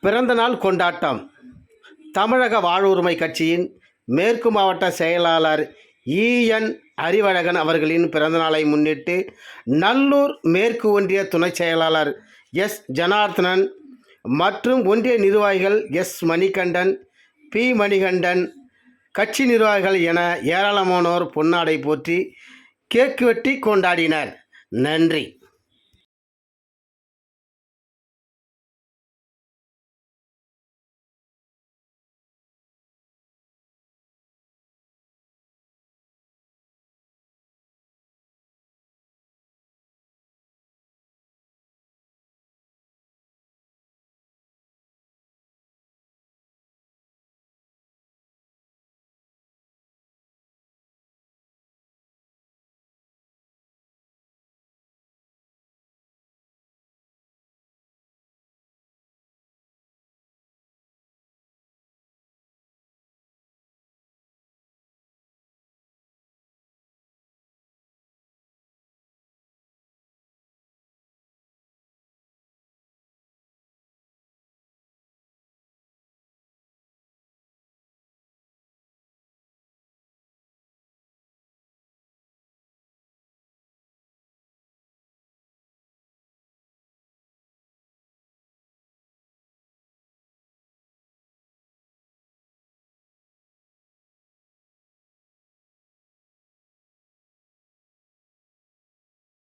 பிறந்தநாள் கொண்டாட்டம். தமிழக வாழ்வுரிமை கட்சியின் மேற்கு மாவட்ட செயலாளர் இஎன் அறிவழகன் அவர்களின் பிறந்தநாளை முன்னிட்டு நல்லூர் மேற்கு ஒன்றிய துணைச் செயலாளர் எஸ். ஜனார்த்தனன் மற்றும் ஒன்றிய நிர்வாகிகள் எஸ். மணிகண்டன் பி. மணிகண்டன் கட்சி நிர்வாகிகள் என ஏராளமானோர் பொன்னாடை போற்றி கேக் வெட்டி கொண்டாடினர். நன்றி.